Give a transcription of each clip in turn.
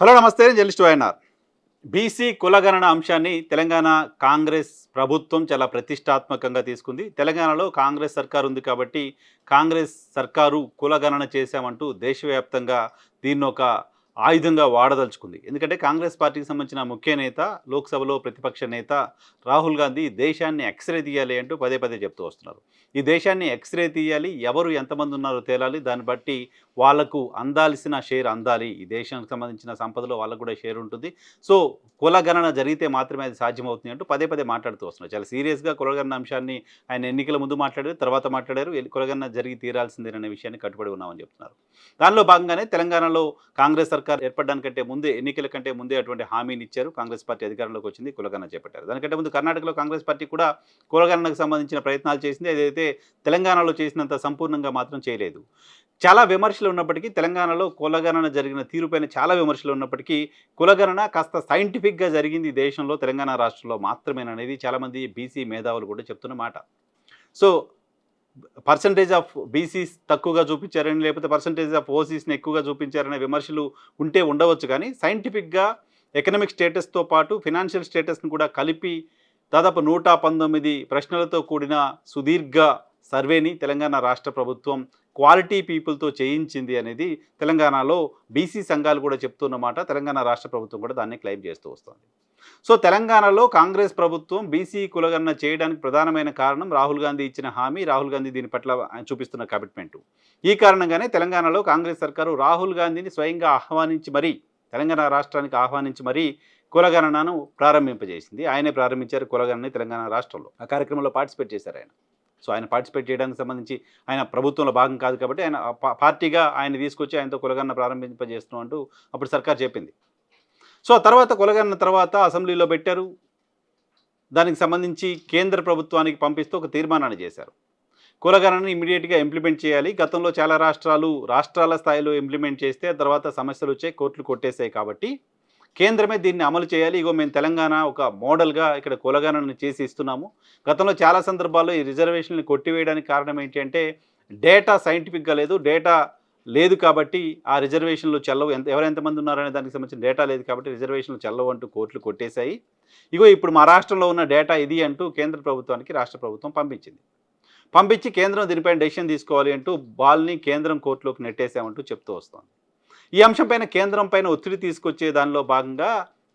Hello నమస్తే నేను journalist YNR. BC కులగణన అంశాన్ని తెలంగాణ కాంగ్రెస్ ప్రభుత్వం చాలా ప్రతిష్టాత్మకంగా తీసుకుంది. తెలంగాణలో కాంగ్రెస్ సర్కారు ఉంది కాబట్టి కాంగ్రెస్ సర్కారు కులగణన చేశామంటూ దేశవ్యాప్తంగా దీన్ని ఒక ఆయుధంగా వాడదలుచుకుంది. ఎందుకంటే కాంగ్రెస్ పార్టీకి సంబంధించిన ముఖ్య నేత లోక్సభలో ప్రతిపక్ష నేత రాహుల్ గాంధీ దేశాన్ని ఎక్స్రే తీయాలి అంటూ పదే పదే చెప్తూ వస్తున్నారు. ఈ దేశాన్ని ఎక్స్రే తీయాలి ఎవరు ఎంతమంది ఉన్నారో తేలాలి దాన్ని బట్టి వాళ్ళకు అందాల్సిన షేర్ అందాలి. ఈ దేశానికి సంబంధించిన సంపదలో వాళ్ళకు కూడా షేర్ ఉంటుంది. సో కులగణన జరిగితే మాత్రమే అది సాధ్యమవుతుంది అంటూ పదే పదే మాట్లాడుతూ వస్తున్నారు. చాలా సీరియస్గా కులగణన అంశాన్ని ఆయన ఎన్నికల ముందు మాట్లాడారు తర్వాత మాట్లాడారు కులగణన జరిగి తీరాల్సిందేననే విషయాన్ని కట్టుబడి ఉన్నామని చెప్తున్నారు. దానిలో భాగంగానే తెలంగాణలో కాంగ్రెస్ సర్కార్ ఏర్పడడానికంటే ముందే ఎన్నికల కంటే ముందే అటువంటి హామీని ఇచ్చారు. కాంగ్రెస్ పార్టీ అధికారంలోకి వచ్చింది కులగణన చేపట్టారు. దానికంటే ముందు కర్ణాటకలో కాంగ్రెస్ పార్టీ కూడా కులగణనకు సంబంధించిన ప్రయత్నాలు చేసింది. ఏదైతే తెలంగాణలో చేసినంత సంపూర్ణంగా మాత్రం చేయలేదు. చాలా విమర్శలు ఉన్నప్పటికీ తెలంగాణలో కులగణన జరిగిన తీరుపైన చాలా విమర్శలు ఉన్నప్పటికీ కులగణన కాస్త సైంటిఫిక్గా జరిగింది ఈ దేశంలో తెలంగాణ రాష్ట్రంలో మాత్రమేననేది చాలామంది బీసీ మేధావులు కూడా చెప్తున్న మాట. సో పర్సంటేజ్ ఆఫ్ బీసీస్ తక్కువగా చూపించారని లేకపోతే పర్సంటేజ్ ఆఫ్ ఓసీస్ని ఎక్కువగా చూపించారనే విమర్శలు ఉంటే ఉండవచ్చు. కానీ సైంటిఫిక్గా ఎకనామిక్ స్టేటస్తో పాటు ఫినాన్షియల్ స్టేటస్ని కూడా కలిపి దాదాపు నూట పంతొమ్మిది ప్రశ్నలతో కూడిన సుదీర్ఘ సర్వేని తెలంగాణ రాష్ట్ర ప్రభుత్వం క్వాలిటీ పీపుల్తో చేయించింది అనేది తెలంగాణలో బీసీ సంఘాలు కూడా చెప్తున్నమాట తెలంగాణ రాష్ట్ర ప్రభుత్వం కూడా దాన్ని క్లెయిమ్ చేస్తూ వస్తుంది. సో తెలంగాణలో కాంగ్రెస్ ప్రభుత్వం బీసీ కులగణన చేయడానికి ప్రధానమైన కారణం రాహుల్ గాంధీ ఇచ్చిన హామీ రాహుల్ గాంధీ దీని పట్ల ఆయన చూపిస్తున్న కమిట్మెంట్. ఈ కారణంగానే తెలంగాణలో కాంగ్రెస్ సర్కారు రాహుల్ గాంధీని స్వయంగా ఆహ్వానించి మరీ తెలంగాణ రాష్ట్రానికి ఆహ్వానించి మరీ కులగణనను ప్రారంభింపజేసింది. ఆయనే ప్రారంభించారు కులగణని తెలంగాణ రాష్ట్రంలో. ఆ కార్యక్రమంలో పార్టిసిపేట్ చేశారు ఆయన. సో ఆయన పార్టిసిపేట్ చేయడానికి సంబంధించి ఆయన ప్రభుత్వంలో భాగం కాదు కాబట్టి ఆయన పార్టీగా ఆయన తీసుకొచ్చి ఆయనతో కులగణన ప్రారంభింపజేస్తున్నాం అంటూ అప్పుడు సర్కార్ చెప్పింది. సో ఆ తర్వాత కులగణన తర్వాత అసెంబ్లీలో పెట్టారు. దానికి సంబంధించి కేంద్ర ప్రభుత్వానికి పంపిస్తూ ఒక తీర్మానాన్ని చేశారు. కులగణను ఇమీడియట్గా ఇంప్లిమెంట్ చేయాలి. గతంలో చాలా రాష్ట్రాలు రాష్ట్రాల స్థాయిలో ఇంప్లిమెంట్ చేస్తే తర్వాత సమస్యలు వచ్చాయి కోర్టులు కొట్టేశాయి కాబట్టి కేంద్రమే దీన్ని అమలు చేయాలి. ఇగో మేము తెలంగాణ ఒక మోడల్గా ఇక్కడ కులగణను చేసి ఇస్తున్నాము. గతంలో చాలా సందర్భాల్లో ఈ రిజర్వేషన్లు కొట్టివేయడానికి కారణం ఏంటి అంటే డేటా సైంటిఫిక్గా లేదు డేటా లేదు కాబట్టి ఆ రిజర్వేషన్లు చెల్లవు. ఎంత ఎవరెంతమంది ఉన్నారనే దానికి సంబంధించిన డేటా లేదు కాబట్టి రిజర్వేషన్లు చెల్లవు అంటూ కోర్టులు కొట్టేశాయి. ఇగో ఇప్పుడు మా రాష్ట్రంలో ఉన్న డేటా ఇది అంటూ కేంద్ర ప్రభుత్వానికి రాష్ట్ర ప్రభుత్వం పంపించింది. పంపించి కేంద్రం దీనిపైన డెసిషన్ తీసుకోవాలి అంటూ బాల్ని కేంద్రం కోర్టులోకి నెట్టేశామంటూ చెప్తూ వస్తోంది. ఈ అంశంపైన కేంద్రం పైన ఒత్తిడి తీసుకొచ్చే దానిలో భాగంగా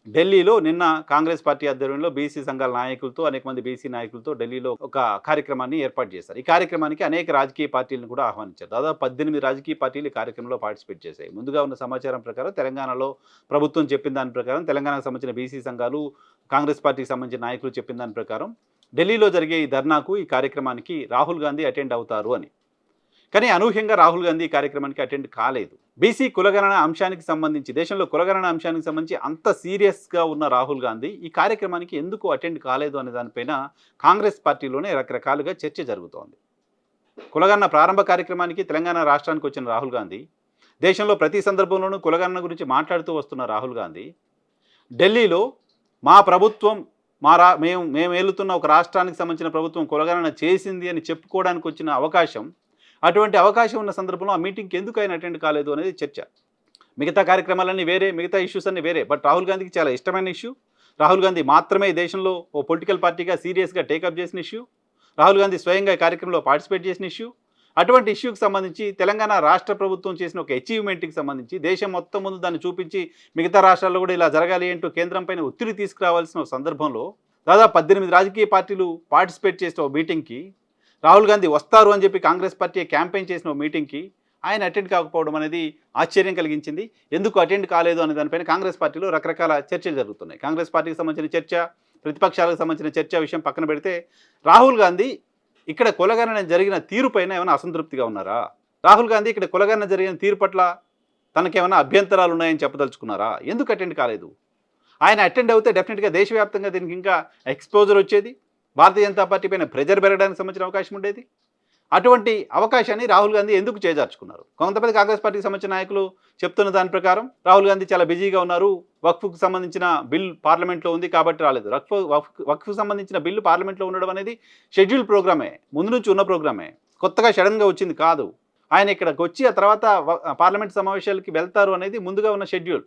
ఢిల్లీలో నిన్న కాంగ్రెస్ పార్టీ ఆధ్వర్యంలో బీసీ సంఘాల నాయకులతో అనేక మంది బీసీ నాయకులతో ఢిల్లీలో ఒక కార్యక్రమాన్ని ఏర్పాటు చేశారు. ఈ కార్యక్రమానికి అనేక రాజకీయ పార్టీలను కూడా ఆహ్వానించారు. దాదాపు పద్దెనిమిది రాజకీయ పార్టీలు ఈ కార్యక్రమంలో పార్టిసిపేట్ చేశాయి. ముందుగా ఉన్న సమాచారం ప్రకారం తెలంగాణలో ప్రభుత్వం చెప్పిన దాని ప్రకారం తెలంగాణకు సంబంధించిన బీసీ సంఘాలు కాంగ్రెస్ పార్టీకి సంబంధించిన నాయకులు చెప్పిన దాని ప్రకారం ఢిల్లీలో జరిగే ఈ ధర్నాకు ఈ కార్యక్రమానికి రాహుల్ గాంధీ అటెండ్ అవుతారు అని. కానీ అనూహ్యంగా రాహుల్ గాంధీ కార్యక్రమానికి అటెండ్ కాలేదు. బీసీ కులగణన అంశానికి సంబంధించి దేశంలో కులగణన అంశానికి సంబంధించి అంత సీరియస్గా ఉన్న రాహుల్ గాంధీ ఈ కార్యక్రమానికి ఎందుకు అటెండ్ కాలేదు అనే దానిపైన కాంగ్రెస్ పార్టీలోనే రకరకాలుగా చర్చ జరుగుతోంది. కులగణన ప్రారంభ కార్యక్రమానికి తెలంగాణ రాష్ట్రానికి వచ్చిన రాహుల్ గాంధీ దేశంలో ప్రతి సందర్భంలోనూ కులగణన గురించి మాట్లాడుతూ వస్తున్న రాహుల్ గాంధీ ఢిల్లీలో మా ప్రభుత్వం మా రా మేము మేము ఏలుతున్న ఒక రాష్ట్రానికి సంబంధించిన ప్రభుత్వం కులగణన చేసింది అని చెప్పుకోవడానికి వచ్చిన అవకాశం అటువంటి అవకాశం ఉన్న సందర్భంలో ఆ మీటింగ్కి ఎందుకు ఆయన అటెండ్ కాలేదు అనేది చర్చ. మిగతా కార్యక్రమాలన్నీ వేరే మిగతా ఇష్యూస్ అన్నీ వేరే. బట్ రాహుల్ గాంధీకి చాలా ఇష్టమైన ఇష్యూ. రాహుల్ గాంధీ మాత్రమే ఈ దేశంలో ఓ పొలిటికల్ పార్టీగా సీరియస్గా టేకప్ చేసిన ఇష్యూ. రాహుల్ గాంధీ స్వయంగా కార్యక్రమంలో పార్టిసిపేట్ చేసిన ఇష్యూ. అటువంటి ఇష్యూకి సంబంధించి తెలంగాణ రాష్ట్ర ప్రభుత్వం చేసిన ఒక అచీవ్మెంట్కి సంబంధించి దేశం మొత్తం ముందు దాన్ని చూపించి మిగతా రాష్ట్రాల్లో కూడా ఇలా జరగాలి అంటూ కేంద్రం పైన ఒత్తిడి తీసుకురావాల్సిన సందర్భంలో దాదాపు పద్దెనిమిది రాజకీయ పార్టీలు పార్టిసిపేట్ చేసిన ఓ మీటింగ్కి రాహుల్ గాంధీ వస్తారు అని చెప్పి కాంగ్రెస్ పార్టీ క్యాంపెయిన్ చేసిన మీటింగ్కి ఆయన అటెండ్ కాకపోవడం అనేది ఆశ్చర్యం కలిగించింది. ఎందుకు అటెండ్ కాలేదు అనే దానిపైన కాంగ్రెస్ పార్టీలో రకరకాల చర్చలు జరుగుతున్నాయి. కాంగ్రెస్ పార్టీకి సంబంధించిన చర్చ ప్రతిపక్షాలకు సంబంధించిన చర్చ విషయం పక్కన పెడితే రాహుల్ గాంధీ ఇక్కడ కులగణన జరిగిన తీరు పైన ఏమైనా అసంతృప్తిగా ఉన్నారా? రాహుల్ గాంధీ ఇక్కడ కులగణన జరిగిన తీరు పట్ల తనకేమైనా అభ్యంతరాలు ఉన్నాయని చెప్పదలుచుకున్నారా? ఎందుకు అటెండ్ కాలేదు? ఆయన అటెండ్ అవుతే డెఫినెట్గా దేశవ్యాప్తంగా దీనికి ఇంకా ఎక్స్పోజర్ వచ్చేది. భారతీయ జనతా పార్టీ పైన ప్రెజర్ పెరగడానికి సంబంధించిన అవకాశం ఉండేది. అటువంటి అవకాశాన్ని రాహుల్ గాంధీ ఎందుకు చేజార్చుకున్నారు? కొంతమంది కాంగ్రెస్ పార్టీకి సంబంధించిన నాయకులు చెప్తున్న దాని ప్రకారం రాహుల్ గాంధీ చాలా బిజీగా ఉన్నారు. వక్ఫ్కు సంబంధించిన బిల్ పార్లమెంట్లో ఉంది కాబట్టి రాలేదు. వక్ఫ్ వక్ఫ్ వక్ఫ్కు సంబంధించిన బిల్లు పార్లమెంట్లో ఉండడం అనేది షెడ్యూల్ ప్రోగ్రామే. ముందు నుంచి ఉన్న ప్రోగ్రామే. కొత్తగా సడన్గా వచ్చింది కాదు. ఆయన ఇక్కడికి వచ్చి ఆ తర్వాత పార్లమెంట్ సమావేశాలకి వెళ్తారు అనేది ముందుగా ఉన్న షెడ్యూల్.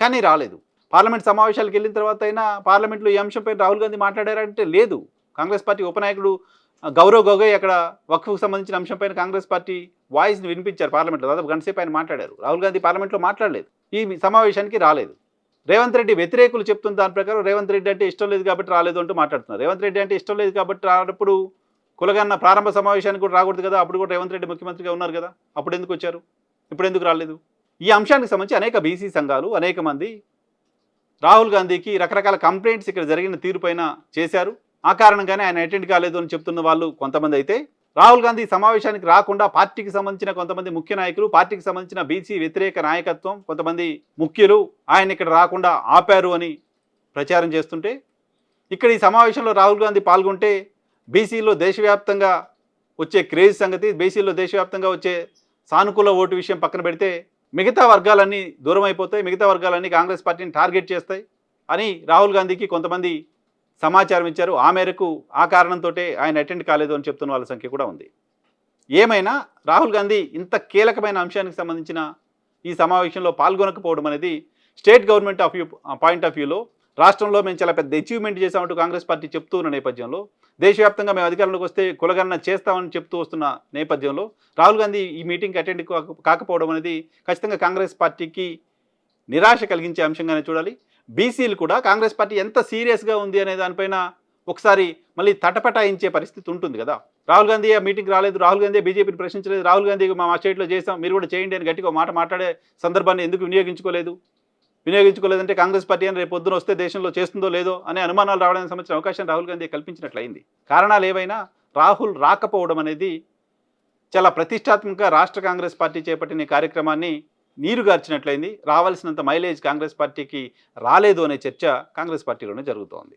కానీ రాలేదు. పార్లమెంట్ సమావేశాలకు వెళ్ళిన తర్వాత అయినా పార్లమెంట్లో ఈ అంశంపై రాహుల్ గాంధీ మాట్లాడారంటే లేదు. కాంగ్రెస్ పార్టీ ఉపనాయకుడు గౌరవ్ గొగోయ్ అక్కడ వక్ఫ్కు సంబంధించిన అంశంపైన కాంగ్రెస్ పార్టీ వాయిస్ని వినిపించారు పార్లమెంట్లో. దాదాపు గంటసేపు ఆయన మాట్లాడారు. రాహుల్ గాంధీ పార్లమెంట్లో మాట్లాడలేదు. ఈ సమావేశానికి రాలేదు. రేవంత్ రెడ్డి వ్యతిరేకులు చెప్తున్న దాని ప్రకారం రేవంత్ రెడ్డి అంటే ఇష్టం లేదు కాబట్టి రాలేదు అంటూ మాట్లాడుతున్నారు. రేవంత్ రెడ్డి అంటే ఇష్టం లేదు కాబట్టి రానప్పుడు కులగన్న ప్రారంభ సమావేశానికి కూడా రాకూడదు కదా? అప్పుడు కూడా రేవంత్ రెడ్డి ముఖ్యమంత్రిగా ఉన్నారు కదా? అప్పుడు ఎందుకు వచ్చారు? ఇప్పుడు ఎందుకు రాలేదు? ఈ అంశానికి సంబంధించి అనేక బీసీ సంఘాలు అనేక మంది రాహుల్ గాంధీకి రకరకాల కంప్లైంట్స్ ఇక్కడ జరిగిన తీరుపైన చేశారు. ఆ కారణంగానే ఆయన అటెండ్ కాలేదు అని చెప్తున్న వాళ్ళు కొంతమంది అయితే. రాహుల్ గాంధీ సమావేశానికి రాకుండా పార్టీకి సంబంధించిన కొంతమంది ముఖ్య నాయకులు పార్టీకి సంబంధించిన బీసీ వ్యతిరేక నాయకత్వం కొంతమంది ముఖ్యులు ఆయన ఇక్కడ రాకుండా ఆపారు అని ప్రచారం చేస్తుంటే ఇక్కడ ఈ సమావేశంలో రాహుల్ గాంధీ పాల్గొంటే బీసీలో దేశవ్యాప్తంగా వచ్చే క్రేజ్ సంగతి బీసీలో దేశవ్యాప్తంగా వచ్చే సానుకూల ఓటు విషయం పక్కన పెడితే మిగతా వర్గాలన్నీ దూరం అయిపోతాయి మిగతా వర్గాలన్నీ కాంగ్రెస్ పార్టీని టార్గెట్ చేస్తాయి అని రాహుల్ గాంధీకి కొంతమంది సమాచారం ఇచ్చారు. ఆ మేరకు ఆ కారణంతో ఆయన అటెండ్ కాలేదు అని చెప్తున్న వాళ్ళ సంఖ్య కూడా ఉంది. ఏమైనా రాహుల్ గాంధీ ఇంత కీలకమైన అంశానికి సంబంధించిన ఈ సమావేశంలో పాల్గొనకపోవడం అనేది state government of view point of వ్యూలో రాష్ట్రంలో మేము చాలా పెద్ద అచీవ్మెంట్ చేశామంటూ కాంగ్రెస్ పార్టీ చెప్తూ ఉన్న నేపథ్యంలో దేశవ్యాప్తంగా మేము అధికారంలోకి వస్తే కులగణన చేస్తామని చెప్తూ వస్తున్న నేపథ్యంలో రాహుల్ గాంధీ ఈ మీటింగ్కి అటెండ్ కాకపోవడం అనేది ఖచ్చితంగా కాంగ్రెస్ పార్టీకి నిరాశ కలిగించే అంశంగానే చూడాలి. బీసీలు కూడా కాంగ్రెస్ పార్టీ ఎంత సీరియస్గా ఉంది అనే దానిపైన ఒకసారి మళ్ళీ తటపటాయించే పరిస్థితి ఉంటుంది కదా. రాహుల్ గాంధీ ఆ మీటింగ్కి రాలేదు రాహుల్ గాంధీ బీజేపీని ప్రశ్నించలేదు రాహుల్ గాంధీ మా స్టేట్లో చేసాం మీరు కూడా చేయండి అని గట్టిగా మాట మాట్లాడే సందర్భాన్ని ఎందుకు వినియోగించుకోలేదు? వినియోగించుకోలేదంటే కాంగ్రెస్ పార్టీ అని రేపు పొద్దున వస్తే దేశంలో చేస్తుందో లేదో అనే అనుమానాలు రావడానికి సంబంధించిన అవకాశం రాహుల్ గాంధీ కల్పించినట్లయింది. కారణాలు ఏవైనా? రాహుల్ రాకపోవడం అనేది చాలా ప్రతిష్టాత్మకంగా రాష్ట్ర కాంగ్రెస్ పార్టీ చేపట్టిన కార్యక్రమాన్ని నీరుగార్చినట్లయింది రావాల్సినంత మైలేజ్ కాంగ్రెస్ పార్టీకి రాలేదు అనే చర్చ కాంగ్రెస్ పార్టీలోనే జరుగుతోంది.